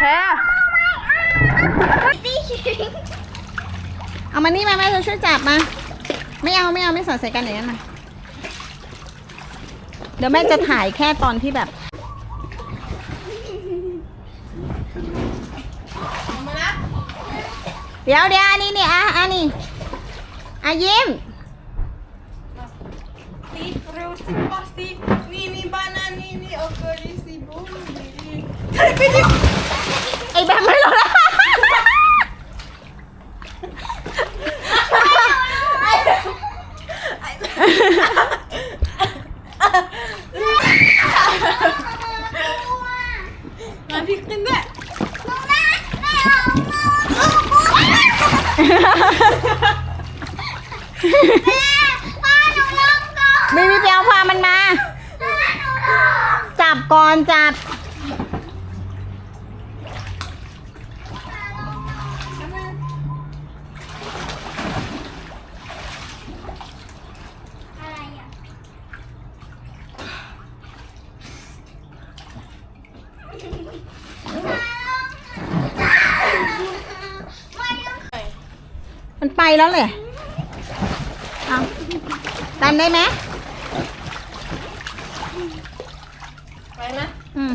แค่เอามานี่มาแม่จะช่วยจับมา ไม่เอาไม่เอาไม่สอดใส่กันอย่างนั้นมาเดี๋ยวแม่จะถ่ายแค่ตอนที่แบบเดี๋ยวเดี๋ยวอันนี้นี่อะอันนี้อะยิ้มนี่เร็วสิปัสสินี่นี่บานานี่นี่โอเคดิสิบุ้มนี่ไอ้แบบไม่รู้ละมาพริกกันด้วยไม่มีเปียวพามันมา จับก่อนจับ มันไปแล้วเลยเอาดันได้ไหมไปไหมอืม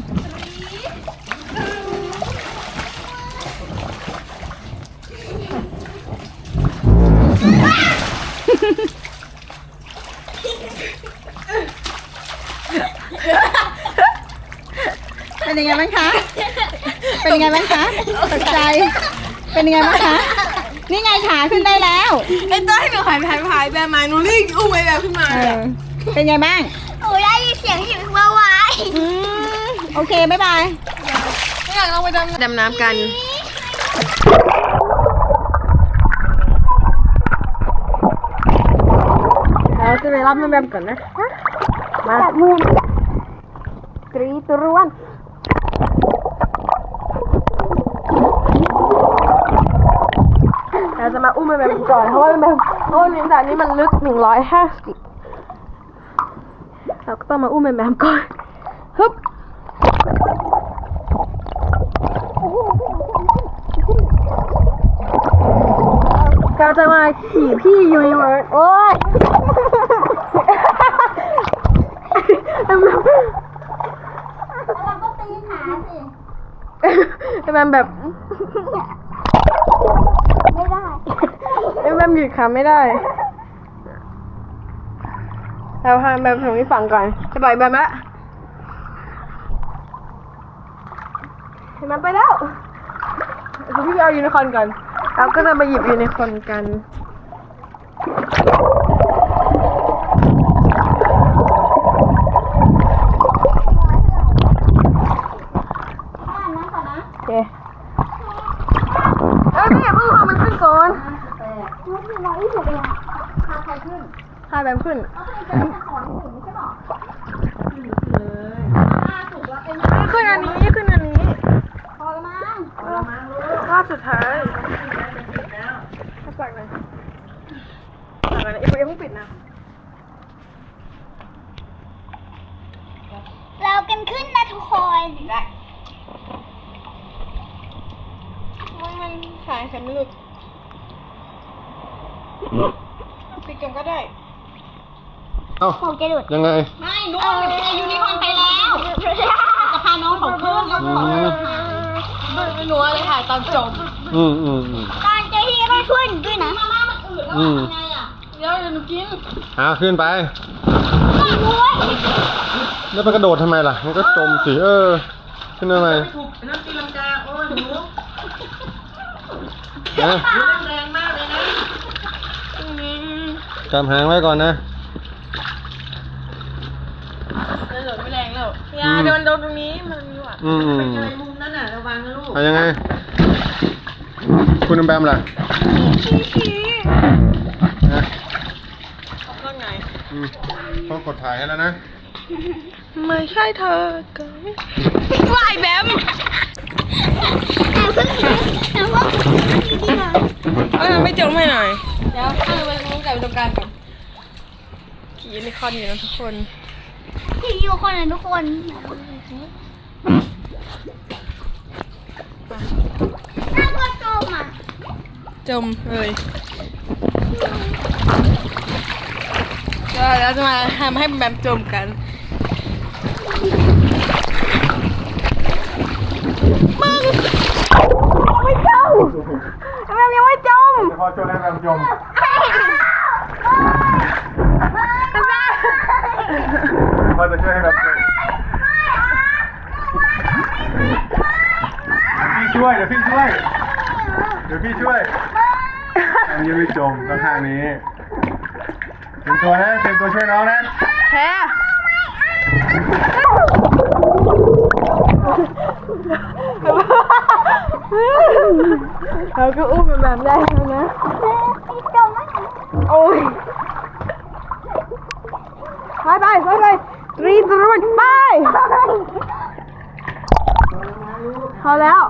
เป็นยังไงบ้างคะ เป็นยังไงบ้างคะตกใจ เป็นยังไงบ้างคะ นี่ไงขาขึ้นได้แล้วไอ้ตัวให้หนูหายไปหายไปหายไปมาหนูรีบอุ้มไอ้แบบขึ้นมาเออเป็นไงบ้าง หนูได้ยินเสียงหิวเมื่อวานอืมโอเค บ๊ายบาย ไม่อยากลองไปดำดำน้ำกัน เราจะไปรับแม่แบมก่อนนะ มามือกรีดรวน เราจะมาอุ้มแม่แบมก่อนเพราะว่าแม่แบมเพราะว่านิสานนี้มันลึกหนึ่งร้อยห้าสิบเราก็ต้องมาอุ้มแม่แบมก่อนฮึบเราจะมาขี่พี่ยูนิเวิร์สโอ้ยเราก็ตีขาสิไอ้แบมแบบ ไม่ได้ ไอ้แบมหยุดขาไม่ได้เราพาแบบถึงที่ฝั่งก่อน จะปล่อยแบมละเห็นมันไปแล้วพี่เอายูนิคอร์นก่อน เราก็จะมาหยิบยูนิคอร์นกัน อ่านนะก่อนนะ โอเคเอ้ยพี่อย่าเพิ่งพามันขึ้นก่อน รู้ที่ร้อยยี่สิบเองอะพาใครขึ้น พา แบมขึ้นเอาใครจะเป็นของถึงไม่ใช่หรออ่าถูกแล้วเป็นขึ้นอันนี้ขึ้นอันนี้พอละมั้งรอบสุดท้ายฝากหน่อยฝากหน่อยนะอย่าเพิ่งปิดนะเรากันขึ้นนะทุกคนมันมันขายฉันไม่หลุดปิดกันก็ได้ เอ้าผมจะหลุดยังไง ไม่นุ๊กเอายูนิคอร์นไปแล้วจะพาน้องเขาขึ้นแล้วอืขอมหนูอะไรถ่ายตอนจบอืมอืมอืม ตอนเจ้าที่ก็ต้องช่วยหนูด้วยนะอืมเดี๋ยวเดี๋ยวหนูกินหาขึ้นไปแล้วไปกระโดดทำไมล่ะ มันก็จมสิเออ ขึ้นทำไมนะจำหางไว้ก่อนนะ เดี๋ยวไม่แรง แล้วยาโดนโดนตรงนี้มันมีหวัดอืมอืมมุมนั้นน่ะระวังนะลูกเอายังไง คุณน้ำแบมล่ะชี้ชี้นะก็ไงอืมต้องกดถ่ายให้แล้วนะ ไม่ใช่เธอก็ไม่วายแบมแต่ว่าดีๆหน่อยเออไม่จมให้หน่อย เดี๋ยวเออมันมันกลับไปตรงกลางก่อนขี่ยูนิคอร์นอยู่นะทุกคน กินอยู่คนไหนทุกคนน่าก็จมอะจมเลยก็เราจะมาทำให้แบมจมกันมึงไม่จมแบมยังไม่จมพอจนแล้วแบมจม ช่วยเดี๋ยวพี่ช่วย เดี๋ยวพี่ช่วยอันนี้ไม่จมต้องข้างนี้เตรียมตัวนะเตรียมตัวช่วยน้องนะแค่เราก็อุ้มเป็นแบบได้แล้วนะโอ้ยไปไปไปไปตรีตรุนไป พอแล้ว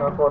ปรากฏ